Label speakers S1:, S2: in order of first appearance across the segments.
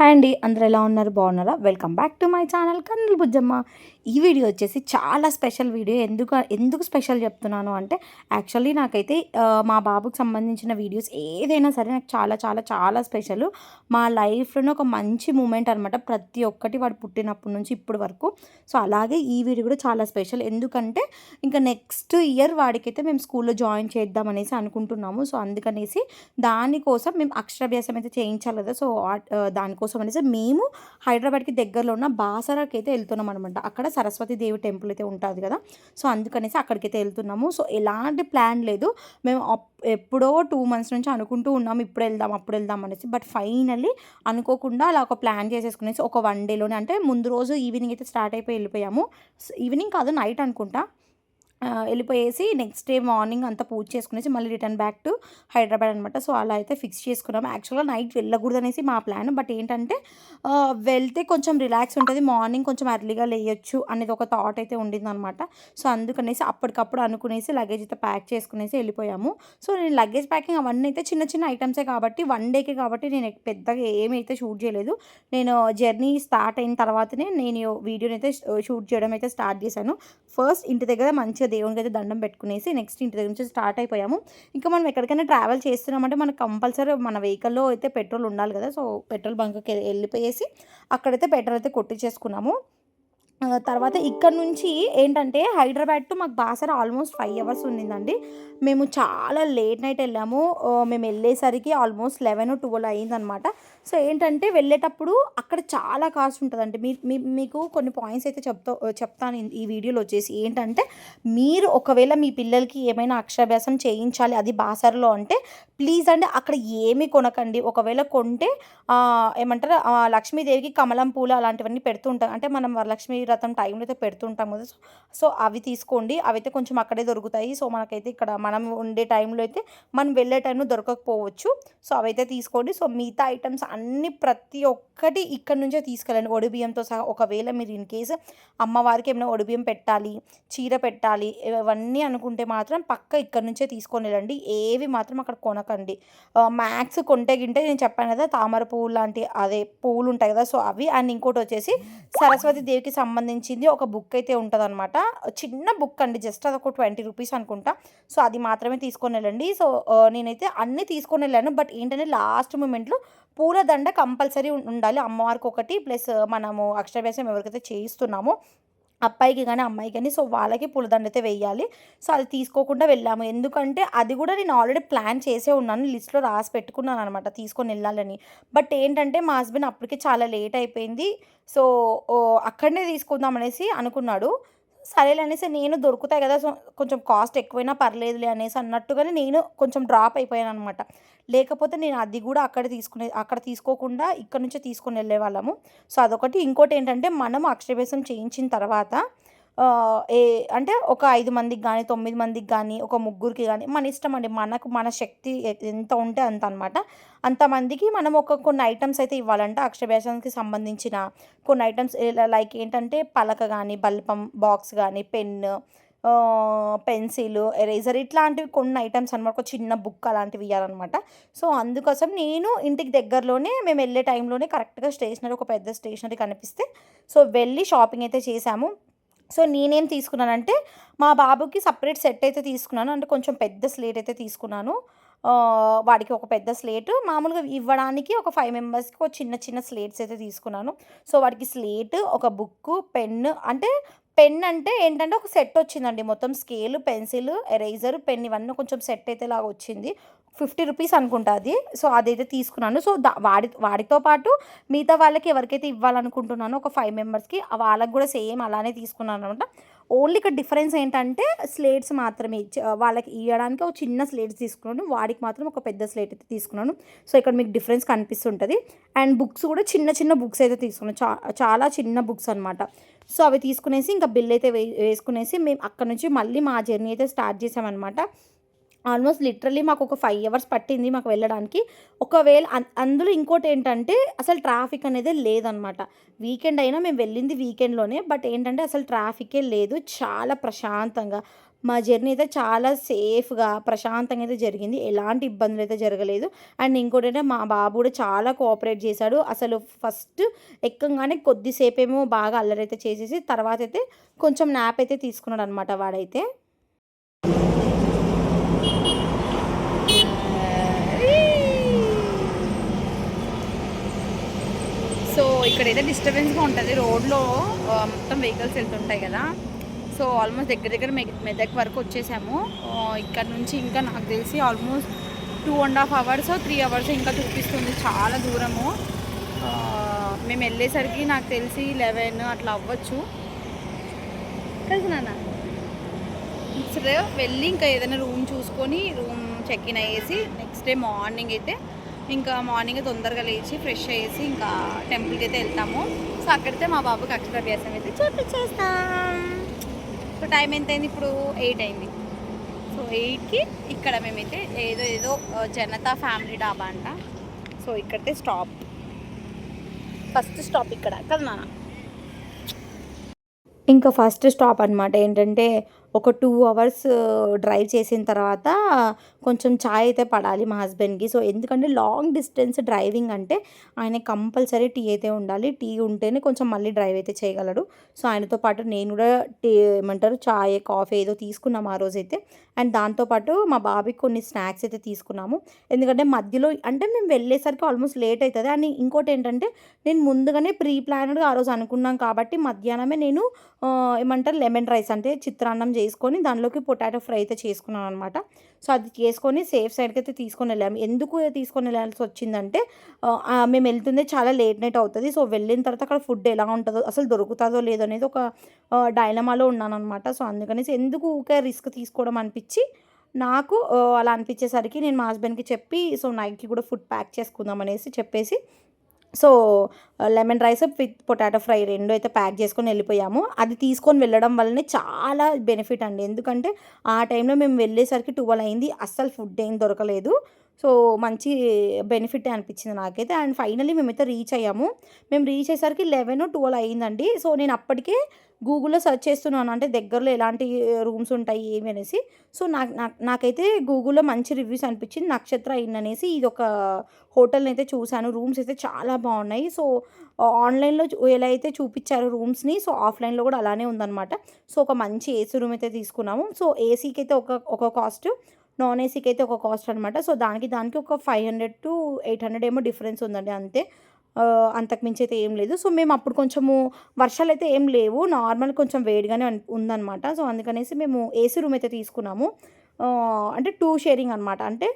S1: Hi అండి. అందరు ఎలా ఉన్నారు? బాగున్నారా? Welcome back to my channel Kannula Bujjamma. ఈ వీడియో వచ్చేసి చాలా స్పెషల్ వీడియో. ఎందుకు ఎందుకు స్పెషల్ చెప్తున్నాను అంటే యాక్చువల్లీ నాకైతే మా బాబుకి సంబంధించిన వీడియోస్ ఏదైనా సరే నాకు చాలా చాలా చాలా స్పెషల్ మా లైఫ్లోనే ఒక మంచి మూమెంట్ అనమాట ప్రతి ఒక్కటి వాడు పుట్టినప్పటి నుంచి ఇప్పటి వరకు. సో అలాగే ఈ వీడియో కూడా చాలా స్పెషల్ ఎందుకంటే ఇంకా నెక్స్ట్ ఇయర్ వాడికైతే మేము స్కూల్లో జాయిన్ చేద్దాం అనేసి అనుకుంటున్నాము. సో అందుకనేసి దానికోసం మేము అక్షరాభ్యాసం అయితే చేయించాలి కదా. సో దానికోసం కోసం అనేసి మేము హైదరాబాద్కి దగ్గరలో ఉన్న బాసరాకి అయితే వెళ్తున్నాం అనమాట అక్కడ సరస్వతి దేవి టెంపుల్ అయితే ఉంటుంది కదా. సో అందుకనేసి అక్కడికైతే వెళ్తున్నాము. సో ఎలాంటి ప్లాన్ లేదు. మేము అప్- ఎప్పుడో టూ మంత్స్ నుంచి అనుకుంటూ ఉన్నాము ఇప్పుడు వెళ్దాం అప్పుడు వెళ్దాం అనేసి. బట్ ఫైనల్లీ అనుకోకుండా అలా ఒక ప్లాన్ చేసేసుకునేసి ఒక వన్ డేలోనే అంటే ముందు రోజు ఈవినింగ్ అయితే స్టార్ట్ అయిపోయి వెళ్ళిపోయాము. ఈవినింగ్ కాదు నైట్ అనుకుంటా. వెళ్ళిపోయేసి నెక్స్ట్ డే మార్నింగ్ అంతా పూజ చేసుకునేసి మళ్ళీ రిటర్న్ బ్యాక్ టు హైదరాబాద్ అనమాట సో అలా అయితే ఫిక్స్ చేసుకున్నాము. యాక్చువల్గా నైట్ వెళ్ళకూడదు అనేసి మా ప్లాన్ బట్ ఏంటంటే వెళ్తే కొంచెం రిలాక్స్ ఉంటుంది. మార్నింగ్ కొంచెం అర్లీగా లేయొచ్చు అనేది ఒక థాట్ అయితే ఉండిందనమాట సో అందుకనేసి అప్పటికప్పుడు అనుకునేసి లగేజ్ అయితే ప్యాక్ చేసుకునేసి వెళ్ళిపోయాము. సో నేను లగేజ్ ప్యాకింగ్ అవన్నీ అయితే చిన్న చిన్న ఐటమ్సే కాబట్టి వన్ డేకే కాబట్టి నేను పెద్దగా ఏమైతే అయితే షూట్ చేయలేదు. నేను జర్నీ స్టార్ట్ అయిన తర్వాతనే నేను వీడియోని అయితే షూట్ చేయడం అయితే స్టార్ట్ చేశాను. ఫస్ట్ ఇంటి దగ్గర మంచిగా దేవునికి అయితే దండం పెట్టుకునేసి నెక్స్ట్ ఇంటి దగ్గర నుంచి స్టార్ట్ అయిపోయాము. ఇంకా మనం ఎక్కడికైనా ట్రావెల్ చేస్తున్నామంటే మనకు కంపల్సరీ మన వెహికల్లో అయితే పెట్రోల్ ఉండాలి కదా. సో పెట్రోల్ బంక్కి వెళ్ళిపోయేసి అక్కడైతే పెట్రోల్ అయితే కొట్టించేసుకున్నాము. తర్వాత ఇక్కడ నుంచి ఏంటంటే హైదరాబాద్ టు మాకు బాసర ఆల్మోస్ట్ ఫైవ్ అవర్స్ ఉండిందండి. మేము చాలా లేట్ నైట్ వెళ్ళాము. మేము వెళ్ళేసరికి ఆల్మోస్ట్ లెవెన్ ట్వెల్వ్ అయిందనమాట సో ఏంటంటే వెళ్ళేటప్పుడు అక్కడ చాలా కాస్ట్ ఉంటుందండి. మీ మీకు కొన్ని పాయింట్స్ అయితే చెప్తా చెప్తాను ఈ- వీడియోలో వచ్చేసి. ఏంటంటే మీరు ఒకవేళ మీ పిల్లలకి ఏమైనా అక్షరాభ్యాసం చేయించాలి అది బాసరలో అంటే ప్లీజ్ అండి అక్కడ ఏమీ కొనకండి. ఒకవేళ కొంటే ఏమంటారు లక్ష్మీదేవికి కమలం పూలు అలాంటివన్నీ పెడుతుంటాం అంటే మనం వరలక్ష్మి రథం టైంలో అయితే పెడుతుంటాం కదా. సో- సో అవి తీసుకోండి. అవి అయితే కొంచెం అక్కడే దొరుకుతాయి. సో మనకైతే ఇక్కడ మనం ఉండే టైంలో అయితే మనం వెళ్ళే టైంలో దొరకకపోవచ్చు. సో అవైతే తీసుకోండి. సో మిగతా ఐటమ్స్ అన్ని ప్రతి ఒక్కటి ఇక్కడ నుంచే తీసుకెళ్ళండి. ఒడిబియ్యంతో సహా ఒకవేళ మీరు ఇన్ కేసు అమ్మవారికి ఏమైనా ఒడిబియ్యం పెట్టాలి చీర పెట్టాలి ఇవన్నీ అనుకుంటే మాత్రం పక్క ఇక్కడ నుంచే తీసుకొని వెళ్ళండి. ఏవి మాత్రం అక్కడ కొనకండి. మ్యాక్స్ కొంటే గింటే నేను చెప్పాను కదా తామర పువ్వు లాంటి అదే పువ్వులు ఉంటాయి కదా సో అవి. అండ్ ఇంకోటి వచ్చేసి సరస్వతి దేవికి సంబంధించింది ఒక బుక్ అయితే ఉంటుందన్నమాట. చిన్న బుక్ అండి జస్ట్ అది ఒక ట్వంటీ రూపీస్ అనుకుంటా. సో అది మాత్రమే తీసుకొని వెళ్ళండి. సో నేనైతే అన్నీ తీసుకొని వెళ్ళాను. బట్ ఏంటంటే లాస్ట్ మూమెంట్లో పూలదండ కంపల్సరీ ఉండాలి. అమ్మవారికి ఒకటి ప్లస్ మనము అక్షరాభ్యాసం ఎవరికైతే చేయిస్తున్నామో అబ్బాయికి కానీ అమ్మాయికి కానీ సో వాళ్ళకి పూలదండ అయితే వేయాలి. సో అది తీసుకోకుండా వెళ్ళాము. ఎందుకంటే అది కూడా నేను ఆల్రెడీ ప్లాన్ చేసే ఉన్నాను. లిస్ట్లో రాసి పెట్టుకున్నాను అనమాట తీసుకొని వెళ్ళాలని. బట్ ఏంటంటే మా హస్బెండ్ అప్పటికే చాలా లేట్ అయిపోయింది. సో అక్కడనే తీసుకుందాం అనేసి అనుకున్నాడు. సరేలే అనేసి నేను దొరుకుతాయి కదా సో కొంచెం కాస్ట్ ఎక్కువైనా పర్లేదులే అనేసి అన్నట్టుగానే నేను కొంచెం డ్రాప్ అయిపోయాను అనమాట లేకపోతే నేను అది కూడా అక్కడ తీసుకునే అక్కడ తీసుకోకుండా ఇక్కడ నుంచే తీసుకొని వెళ్ళే వాళ్ళము సో అదొకటి. ఇంకోటి ఏంటంటే మనం అక్షరభ్యాసం చేయించిన తర్వాత ఏ అంటే ఒక ఐదు మందికి కానీ తొమ్మిది మందికి కానీ ఒక ముగ్గురికి కానీ మన ఇష్టం అండి. మనకు మన శక్తి ఎంత ఉంటే అంత అనమాట అంతమందికి మనం ఒక కొన్ని ఐటమ్స్ అయితే ఇవ్వాలంట. అక్షరభ్యాసానికి సంబంధించిన కొన్ని ఐటమ్స్ లైక్ ఏంటంటే పలక కానీ బల్పం బాక్స్ కానీ పెన్ను పెన్సిల్ ఎరేజర్ ఇట్లాంటివి కొన్ని ఐటమ్స్ అనమాట ఒక చిన్న బుక్ అలాంటివి ఇవ్వాలన్నమాట సో అందుకోసం నేను ఇంటికి దగ్గరలోనే మేము వెళ్ళే టైంలోనే కరెక్ట్గా స్టేషనరీ ఒక పెద్ద స్టేషనరీ కనిపిస్తే సో వెళ్ళి షాపింగ్ అయితే చేశాము. సో నేనేం తీసుకున్నానంటే మా బాబుకి సపరేట్ సెట్ అయితే తీసుకున్నాను. అంటే కొంచెం పెద్ద స్లేట్ అయితే తీసుకున్నాను. వాడికి ఒక పెద్ద స్లేట్ మామూలుగా ఇవ్వడానికి ఒక ఫైవ్ మెంబర్స్కి ఒక చిన్న చిన్న స్లేట్స్ అయితే తీసుకున్నాను. సో వాడికి స్లేట్ ఒక బుక్ పెన్ అంటే పెన్ అంటే ఏంటంటే ఒక సెట్ వచ్చిందండి. మొత్తం స్కేల్ పెన్సిల్ ఎరేజర్ పెన్ ఇవన్నీ కొంచెం సెట్ అయితే లాగా వచ్చింది. ఫిఫ్టీ రూపీస్ అనుకుంటా అది. సో అదైతే తీసుకున్నాను. సో దా వాడి వాడితో పాటు మిగతా వాళ్ళకి ఎవరికైతే ఇవ్వాలనుకుంటున్నానో ఒక ఫైవ్ మెంబర్స్కి వాళ్ళకి కూడా సేమ్ అలానే తీసుకున్నాను అనమాట ఓన్లీ ఇక్కడ డిఫరెన్స్ ఏంటంటే స్లేట్స్ మాత్రమే. వాళ్ళకి ఇవ్వడానికి ఒక చిన్న స్లేట్స్ తీసుకున్నాను. వాడికి మాత్రం ఒక పెద్ద స్లేట్ అయితే తీసుకున్నాను. సో ఇక్కడ మీకు డిఫరెన్స్ కనిపిస్తుంటుంది. అండ్ బుక్స్ కూడా చిన్న చిన్న బుక్స్ అయితే తీసుకున్నాను. చా చాలా చిన్న బుక్స్ అనమాట సో అవి తీసుకునేసి ఇంకా బిల్ అయితే వే వేసుకునేసి మేము అక్కడ నుంచి మళ్ళీ మా జర్నీ అయితే స్టార్ట్ చేసామన్నమాట. ఆల్మోస్ట్ లిటరలీ మాకు ఒక ఫైవ్ అవర్స్ పట్టింది మాకు వెళ్ళడానికి. ఒకవేళ అందులో ఇంకోటి ఏంటంటే అసలు ట్రాఫిక్ అనేది లేదనమాట. వీకెండ్ అయినా మేము వెళ్ళింది వీకెండ్లోనే బట్ ఏంటంటే అసలు ట్రాఫికే లేదు. చాలా ప్రశాంతంగా. మా జర్నీ అయితే చాలా సేఫ్గా ప్రశాంతంగా అయితే జరిగింది. ఎలాంటి ఇబ్బందులు అయితే జరగలేదు. అండ్ ఇంకోటి అంటే మా బాబు కూడా చాలా కోఆపరేట్ చేశాడు. అసలు ఫస్ట్ ఎక్కగానే కొద్దిసేపేమో బాగా బాగా అల్లరైతే చేసేసి తర్వాత అయితే కొంచెం నాప్ అయితే తీసుకున్నాడు అనమాట వాడైతే
S2: సో ఇక్కడైతే డిస్టర్బెన్స్గా ఉంటుంది. రోడ్లో మొత్తం వెహికల్స్ వెళ్తుంటాయి కదా. సో ఆల్మోస్ట్ దగ్గర దగ్గర మెదక్ వరకు వచ్చేసాము. ఇక్కడ నుంచి ఇంకా నాకు తెలిసి almost two and half hours three hours ఇంకా చూపిస్తుంది. చాలా దూరము. మేము వెళ్ళేసరికి నాకు తెలిసి లెవెన్ అట్లా అవ్వచ్చు. కలిసినా సరే వెళ్ళి ఇంకా ఏదైనా రూమ్ చూసుకొని రూమ్ చెక్ ఇన్ అయ్యేసి నెక్స్ట్ డే మార్నింగ్ అయితే ఇంకా మార్నింగ్ తొందరగా లేచి ఫ్రెష్ అయ్యేసి ఇంకా టెంపుల్కి అయితే వెళ్తాము. సో అక్కడితే మా బాబుకి అక్షరాభ్యాసం అయితే చూపించేస్తాం. సో టైం ఎంత అయింది ఇప్పుడు? ఎయిట్ అయింది. సో ఎయిట్కి ఇక్కడ మేమైతే ఏదో ఏదో జనతా ఫ్యామిలీ డాబా అంట. సో ఇక్కడైతే స్టాప్. ఫస్ట్ స్టాప్ ఇక్కడ. కదా నాన్న.
S1: ఇంకా ఫస్ట్ స్టాప్ అనమాట ఏంటంటే ఒక టూ అవర్స్ డ్రైవ్ చేసిన తర్వాత కొంచెం ఛాయ్ అయితే పడాలి మా హస్బెండ్కి. సో ఎందుకంటే లాంగ్ డిస్టెన్స్ డ్రైవింగ్ అంటే ఆయన కంపల్సరీ టీ అయితే ఉండాలి. టీ ఉంటేనే కొంచెం మళ్ళీ డ్రైవ్ అయితే చేయగలడు. సో ఆయనతో పాటు నేను కూడా టీ ఏమంటారు ఛాయ్ కాఫీ ఏదో తీసుకున్నాము ఆ రోజైతే అండ్ దాంతోపాటు మా బాబీకి కొన్ని స్నాక్స్ అయితే తీసుకున్నాము. ఎందుకంటే మధ్యలో అంటే మేము వెళ్ళేసరికి ఆల్మోస్ట్ లేట్ అవుతుంది అండ్ ఇంకోటి ఏంటంటే నేను ముందుగానే ప్రీ ప్లాన్డ్గా ఆ రోజు అనుకున్నాం కాబట్టి మధ్యాహ్నమే నేను ఏమంటారు లెమన్ రైస్ అంటే చిత్రాన్నం చేసుకొని దానిలోకి పొటాటో ఫ్రై అయితే చేసుకున్నాను అనమాట సో అది చేసుకొని సేఫ్ సైడ్కి అయితే తీసుకొని వెళ్ళాము. ఎందుకు తీసుకొని వెళ్ళాల్సి వచ్చిందంటే మేము వెళ్తుందే చాలా లేట్ నైట్ అవుతుంది. సో వెళ్ళిన తర్వాత అక్కడ ఫుడ్ ఎలా ఉంటుందో అసలు దొరుకుతుందో లేదో అనేది ఒక డైలమాలో ఉన్నాను అనమాట సో అందుకనేసి ఎందుకు ఊకే రిస్క్ తీసుకోవడం అనిపించి నాకు అలా అనిపించేసరికి నేను మా హస్బెండ్కి చెప్పి సో నైట్కి కూడా ఫుడ్ ప్యాక్ చేసుకుందాం అనేసి చెప్పేసి so lemon rice with potato fry రెండు అయితే ప్యాక్ చేసుకొని వెళ్ళిపోయాము. అది తీసుకొని వెళ్ళడం వల్లనే చాలా బెనిఫిట్ అండి. ఎందుకంటే ఆ టైంలో మేము వెళ్ళేసరికి ట్వెల్వ్ అయింది. అస్సలు ఫుడ్ ఏం దొరకలేదు. సో మంచి బెనిఫిట్ అనిపించింది నాకైతే. అండ్ ఫైనలీ మేమైతే రీచ్ అయ్యాము. మేము రీచ్ అయ్యేసరికి లెవెన్ ట్వెల్వ్ అయ్యిందండి సో నేను అప్పటికే గూగుల్లో సెర్చ్ చేస్తున్నాను. అంటే దగ్గరలో ఎలాంటి రూమ్స్ ఉంటాయి ఏమి అనేసి. సో నాకు నాకు నాకైతే గూగుల్లో మంచి రివ్యూస్ అనిపించింది. నక్షత్ర ఇన్ అనేసి ఇది ఒక హోటల్ని అయితే చూశాను. రూమ్స్ అయితే చాలా బాగున్నాయి. సో ఆన్లైన్లో ఎలా అయితే చూపించారు రూమ్స్ని సో ఆఫ్లైన్లో కూడా అలానే ఉందన్నమాట. సో ఒక మంచి ఏసీ రూమ్ అయితే తీసుకున్నాము. సో ఏసీకి అయితే ఒక ఒక కాస్ట్ నాన్ ఏసీకి అయితే ఒక కాస్ట్ అనమాట సో దానికి దానికి ఒక five hundred to eight hundred ఏమో డిఫరెన్స్ ఉందండి అంతే. అంతకుమించి అంతకు మించి అయితే ఏం లేదు. సో మేము అప్పుడు కొంచెము వర్షాలు అయితే ఏం లేవు. నార్మల్ కొంచెం వేడిగానే ఉందన్నమాట. సో అందుకనేసి మేము ఏసీ రూమ్ అయితే తీసుకున్నాము. అంటే టూ షేరింగ్ అనమాట అంటే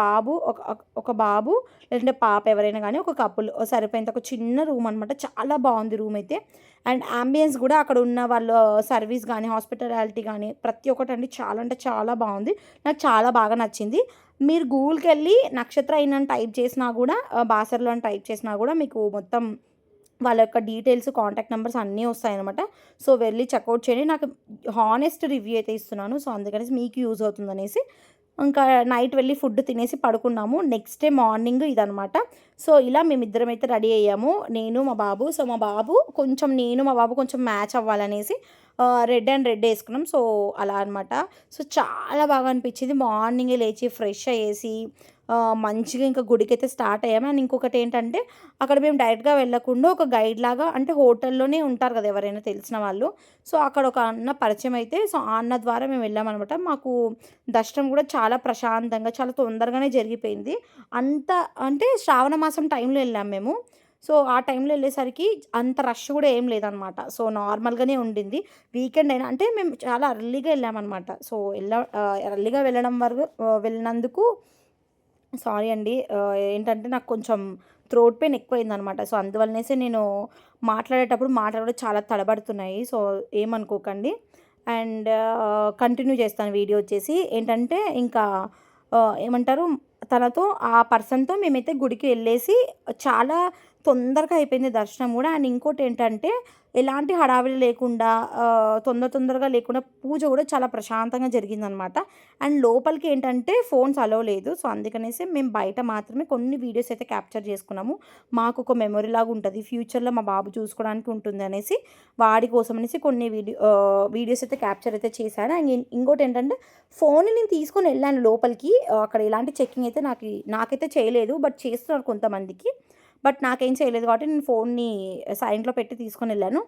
S1: బాబు ఒక ఒక బాబు లేదంటే పాప ఎవరైనా కానీ ఒక కప్పుల్ సరిపోయేంత ఒక చిన్న రూమ్ అనమాట చాలా బాగుంది రూమ్ అయితే. అండ్ అంబియన్స్ కూడా అక్కడ ఉన్న వాళ్ళ సర్వీస్ కానీ హాస్పిటాలిటీ కానీ ప్రతి ఒక్కటి అండి చాలా అంటే చాలా బాగుంది. నాకు చాలా బాగా నచ్చింది. మీరు గూగుల్కి వెళ్ళి నక్షత్ర అయిన టైప్ చేసినా కూడా బాసర్లో అని టైప్ చేసినా కూడా మీకు మొత్తం వాళ్ళ యొక్క డీటెయిల్స్ కాంటాక్ట్ నెంబర్స్ అన్నీ వస్తాయన్నమాట. సో వెళ్ళి చెక్అవుట్ చేయండి. నాకు హానెస్ట్ రివ్యూ అయితే ఇస్తున్నాను. సో అందుకనేసి మీకు యూజ్ అవుతుందనేసి ఇంకా నైట్ వెళ్ళి ఫుడ్ తినేసి పడుకున్నాము. నెక్స్ట్ డే మార్నింగ్ ఇదనమాట సో ఇలా మేమిద్దరం అయితే రెడీ అయ్యాము. నేను మా బాబు. సో మా బాబు కొంచెం నేను మా బాబు కొంచెం మ్యాచ్ అవ్వాలనేసి రెడ్ అండ్ రెడ్ వేసుకున్నాం. సో అలా అనమాట సో చాలా బాగా అనిపించింది. మార్నింగే లేచి ఫ్రెష్ అయ్యేసి మంచిగా ఇంకా గుడికి అయితే స్టార్ట్ అయ్యాము అండ్ ఇంకొకటి ఏంటంటే అక్కడ మేము డైరెక్ట్గా వెళ్ళకుండా ఒక గైడ్ లాగా అంటే హోటల్లోనే ఉంటారు కదా ఎవరైనా తెలిసిన వాళ్ళు. సో అక్కడ ఒక అన్న పరిచయం అయితే సో ఆ అన్న ద్వారా మేము వెళ్ళామన్నమాట. మాకు దర్శనం కూడా చాలా ప్రశాంతంగా చాలా తొందరగానే జరిగిపోయింది. అంత అంటే శ్రావణ మాసం టైంలో వెళ్ళాం మేము. సో ఆ టైంలో వెళ్ళేసరికి అంత రష్ కూడా ఏం లేదనమాట సో నార్మల్గానే ఉండింది. వీకెండ్ అయినా అంటే మేము చాలా అర్లీగా వెళ్ళామన్నమాట. సో వెళ్ళ అర్లీగా వెళ్ళడం వరకు వెళ్ళినందుకు సారీ అండి. ఏంటంటే నాకు కొంచెం థ్రోట్ పెయిన్ ఎక్కువైందనమాట సో అందువల్లనేసి నేను మాట్లాడేటప్పుడు మాటలు కూడా చాలా తడబడుతున్నాయి. సో ఏమనుకోకండి. అండ్ కంటిన్యూ చేస్తాను వీడియో వచ్చేసి. ఏంటంటే ఇంకా ఏమంటారు తనతో ఆ పర్సన్తో మేమైతే గుడికి వెళ్ళేసి చాలా తొందరగా అయిపోయింది దర్శనం కూడా. అండ్ ఇంకోటి ఏంటంటే ఎలాంటి హడావిడి లేకుండా తొందర తొందరగా లేకుండా పూజ కూడా చాలా ప్రశాంతంగా జరిగిందనమాట. అండ్ లోపలికి ఏంటంటే ఫోన్స్ అలో లేదు. సో అందుకనేసి మేము బయట మాత్రమే కొన్ని వీడియోస్ అయితే క్యాప్చర్ చేసుకున్నాము. మాకు ఒక మెమొరీ లాగా ఉంటుంది. ఫ్యూచర్లో మా బాబు చూసుకోవడానికి ఉంటుంది అనేసి వాడి కోసం అనేసి కొన్ని వీడియో వీడియోస్ అయితే క్యాప్చర్ అయితే చేశాను అండ్ ఇంకోటి ఏంటంటే ఫోన్ నేను తీసుకొని వెళ్ళాను లోపలికి. అక్కడ ఎలాంటి చెక్కింగ్ అయితే నాకు నాకైతే చేయలేదు. బట్ చేస్తున్నారు కొంతమందికి. బట్ నాకేం చేయలేదు కాబట్టి నేను ఫోన్ని సైలెంట్లో పెట్టి తీసుకొని వెళ్ళాను.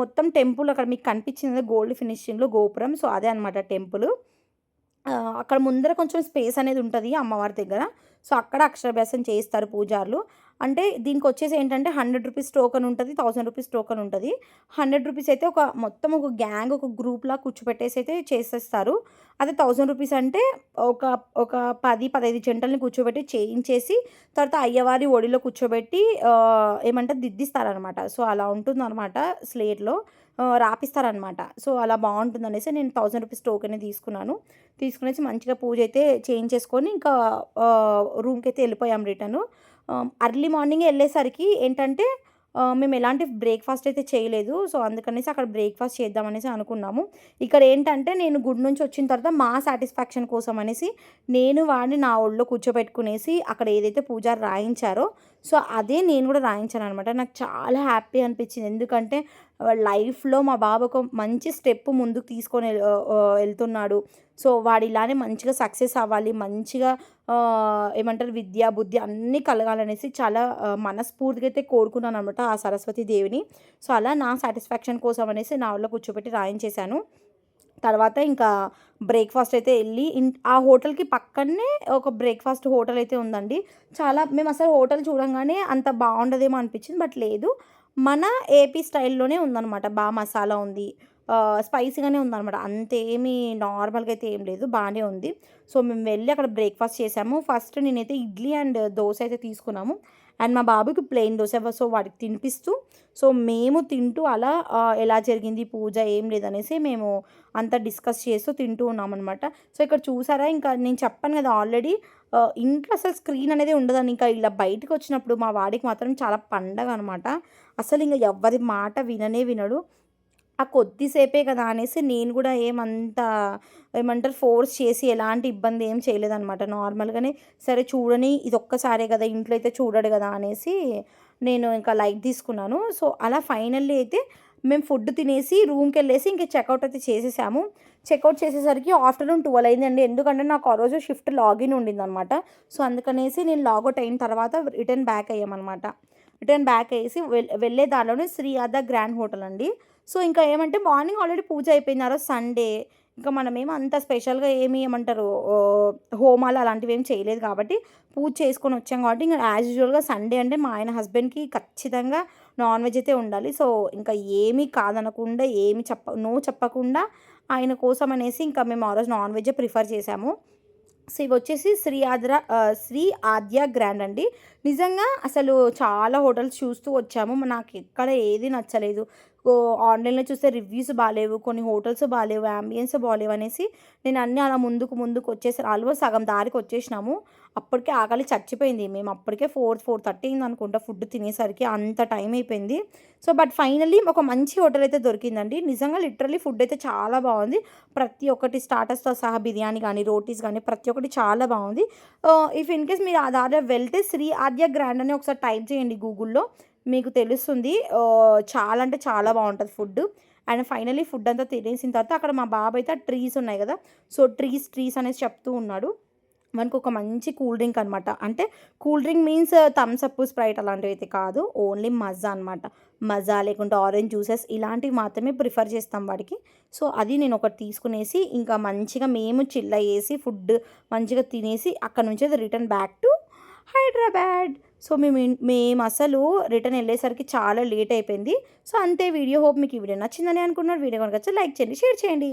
S1: మొత్తం టెంపుల్ అక్కడ మీకు కనిపించింది గోల్డ్ ఫినిషింగ్లో గోపురం. సో అదే అనమాట టెంపుల్. అక్కడ ముందర కొంచెం స్పేస్ అనేది ఉంటుంది అమ్మవారి దగ్గర. సో అక్కడ అక్షరాభ్యాసం చేయిస్తారు పూజారులు. అంటే దీనికి వచ్చేసి ఏంటంటే హండ్రెడ్ రూపీస్ టోకన్ ఉంటుంది థౌసండ్ రూపీస్ టోకన్ ఉంటుంది. హండ్రెడ్ రూపీస్ అయితే ఒక మొత్తం ఒక గ్యాంగ్ ఒక గ్రూప్లా కూర్చోపెట్టేసి అయితే చేసేస్తారు. అదే థౌసండ్ రూపీస్ అంటే ఒక ఒక పది పదహైదు జంటల్ని కూర్చోబెట్టి చేయించేసి తర్వాత అయ్యవారి ఒడిలో కూర్చోబెట్టి ఏమంటే దిద్దిస్తారనమాట సో అలా ఉంటుందన్నమాట స్లేట్లో. రాపిస్తారనమాట. సో అలా బాగుంటుంది అనేసి నేను థౌసండ్ రూపీస్ టోకెన్ తీసుకున్నాను. తీసుకునేసి మంచిగా పూజ అయితే చేయించేసుకొని ఇంకా రూమ్కి అయితే వెళ్ళిపోయాం రిటర్న్. అర్లీ మార్నింగ్ వెళ్ళేసరికి ఏంటంటే మేము ఎలాంటి బ్రేక్ఫాస్ట్ అయితే చేయలేదు. సో అందుకనేసి అక్కడ బ్రేక్ఫాస్ట్ చేద్దామనేసి అనుకున్నాము. ఇక్కడ ఏంటంటే నేను గుడి నుంచి వచ్చిన తర్వాత మా సాటిస్ఫాక్షన్ కోసం అనేసి నేను వాడిని నా ఒళ్ళో కూర్చోబెట్టుకునేసి అక్కడ ఏదైతే పూజారి రాయించారో సో అదే నేను కూడా రాయించాను అనమాట నాకు చాలా హ్యాపీ అనిపించింది. ఎందుకంటే లైఫ్లో మా బాబు ఒక మంచి స్టెప్ ముందుకు తీసుకొని వెళ్తున్నాడు. సో వాడు ఇలానే మంచిగా సక్సెస్ అవ్వాలి మంచిగా ఏమంటారు విద్య బుద్ధి అన్నీ కలగాలనేసి చాలా మనస్ఫూర్తిగా అయితే కోరుకున్నాను అనమాట ఆ సరస్వతి దేవిని. సో అలా నా సాటిస్ఫాక్షన్ కోసం అనేసి నా వల్ల కూర్చోబెట్టి రాయించేశాను. తర్వాత ఇంకా బ్రేక్ఫాస్ట్ అయితే వెళ్ళి ఇన్- ఆ హోటల్కి పక్కనే ఒక బ్రేక్ఫాస్ట్ హోటల్ అయితే ఉందండి. చాలా మేము అసలు హోటల్ చూడంగానే అంత బాగుండదేమో అనిపించింది బట్ లేదు. మన ఏపీ స్టైల్లోనే ఉందన్నమాట. బాగా మసాలా ఉంది స్పైసీగానే ఉందన్నమాట. అంతేమీ నార్మల్గా అయితే ఏం లేదు బాగానే ఉంది. సో మేము వెళ్ళి అక్కడ బ్రేక్ఫాస్ట్ చేసాము. ఫస్ట్ నేనైతే ఇడ్లీ అండ్ దోశ అయితే తీసుకున్నాము. అండ్ మా బాబుకి ప్లెయిన్ దోశ సో వాడికి తినిపిస్తూ సో మేము తింటూ అలా ఎలా జరిగింది పూజ ఏం లేదనేసి మేము అంతా డిస్కస్ చేస్తూ తింటూ ఉన్నామన్నమాట. సో ఇక్కడ చూసారా ఇంకా నేను చెప్పాను కదా ఆల్రెడీ ఇంట్లో అసలు స్క్రీన్ అనేది ఉండదని ఇంకా ఇలా బయటకు వచ్చినప్పుడు మా వాడికి మాత్రం చాలా పండగ అనమాట అసలు ఇంకా ఎవరి మాట విననే వినడు. ఆ కొద్దిసేపే కదా అనేసి నేను కూడా ఏమంత ఏమంటారు ఫోర్స్ చేసి ఎలాంటి ఇబ్బంది ఏం చేయలేదన్నమాట. నార్మల్గానే సరే చూడని ఇది ఒక్కసారే కదా ఇంట్లో అయితే చూడడు కదా అనేసి నేను ఇంకా లైట్ తీసుకున్నాను. సో అలా ఫైనల్లీ అయితే మేము ఫుడ్ తినేసి రూమ్కి వెళ్ళేసి ఇంకా చెక్అవుట్ అయితే చేసేసాము. చెక్అవుట్ చేసేసరికి ఆఫ్టర్నూన్ ట్వెల్వ్ అయిందండి. ఎందుకంటే నాకు ఆ రోజు షిఫ్ట్ లాగిన్ ఉండిందనమాట సో అందుకనేసి నేను లాగౌట్ అయిన తర్వాత రిటర్న్ బ్యాక్ అయ్యామన్నమాట. రిటర్న్ బ్యాక్ అయ్యేసి వెళ్ళే దారిలోనే శ్రీయాద గ్రాండ్ హోటల్ అండి. సో ఇంకా ఏమంటే మార్నింగ్ ఆల్రెడీ పూజ అయిపోయింది ఆ రోజు సండే. ఇంకా మనమేమో అంత స్పెషల్గా ఏమి ఏమంటారు హోమాలు అలాంటివి ఏం చేయలేదు కాబట్టి పూజ చేసుకొని వచ్చాం కాబట్టి ఇంకా యాజ్ యూజువల్గా సండే అంటే మా ఆయన హస్బెండ్కి ఖచ్చితంగా నాన్ వెజ్ అయితే ఉండాలి. సో ఇంకా ఏమీ కాదనకుండా ఏమి చెప్ప నో చెప్పకుండా ఆయన కోసం అనేసి ఇంకా మేము ఆ రోజు నాన్ వెజ్ ప్రిఫర్ చేసాము సో ఇవి వచ్చేసి శ్రీ ఆద్ర శ్రీ ఆద్య గ్రాండ్ అండి. నిజంగా అసలు చాలా హోటల్స్ చూస్తూ వచ్చాము. నాకు ఎక్కడ ఏది నచ్చలేదు. ఆన్లైన్లో చూస్తే రివ్యూస్ బాగాలేవు కొన్ని హోటల్స్ బాగాలేవు అంబియన్స్ బాగాలేవు అనేసి నేను అన్నీ అలా ముందుకు ముందుకు వచ్చేసి ఆల్మోస్ట్ సగం దారికి వచ్చేసినాము. అప్పటికే ఆకలి చచ్చిపోయింది. మేము అప్పటికే ఫోర్ ఫోర్ థర్టీ అయింది అనుకుంటా ఫుడ్ తినేసరికి అంత టైం అయిపోయింది. సో బట్ ఫైనల్లీ ఒక మంచి హోటల్ అయితే దొరికిందండి. నిజంగా లిటరలీ ఫుడ్ అయితే చాలా బాగుంది. ప్రతి ఒక్కటి స్టార్టర్స్తో సహా బిర్యానీ కానీ రోటీస్ కానీ ప్రతి ఒక్కటి చాలా బాగుంది. ఇఫ్ ఇన్ కేస్ మీరు ఆ దారిలో వెళ్తే శ్రీ ఆద్య గ్రాండ్ అని ఒకసారి టైప్ చేయండి గూగుల్లో. మీకు తెలుస్తుంది. చాలా అంటే చాలా బాగుంటుంది ఫుడ్. అండ్ ఫైనలీ ఫుడ్ అంతా తినేసిన తర్వాత అక్కడ మా బాబు అయితే ట్రీస్ ఉన్నాయి కదా. సో ట్రీస్ ట్రీస్ అనేసి చెప్తూ ఉన్నాడు. మనకు ఒక మంచి కూల్ డ్రింక్ అనమాట అంటే cool drink means Thums Up Sprite అలాంటివి అయితే కాదు. ఓన్లీ మజా అనమాట మజా లేకుంటే ఆరెంజ్ జ్యూసెస్ ఇలాంటివి మాత్రమే ప్రిఫర్ చేస్తాం వాడికి. సో అది నేను ఒకటి తీసుకునేసి ఇంకా మంచిగా మేము చిల్ల వేసి ఫుడ్ మంచిగా తినేసి అక్కడ నుంచి return back to Hyderabad. So మేము మేము అసలు రిటర్న్ వెళ్ళేసరికి చాలా లేట్ అయిపోయింది. సో అంతే వీడియో హోప్ మీకు ఈ వీడియో నచ్చిందని అనుకున్నారు. వీడియో కనుక లైక్ చేయండి షేర్ చేయండి.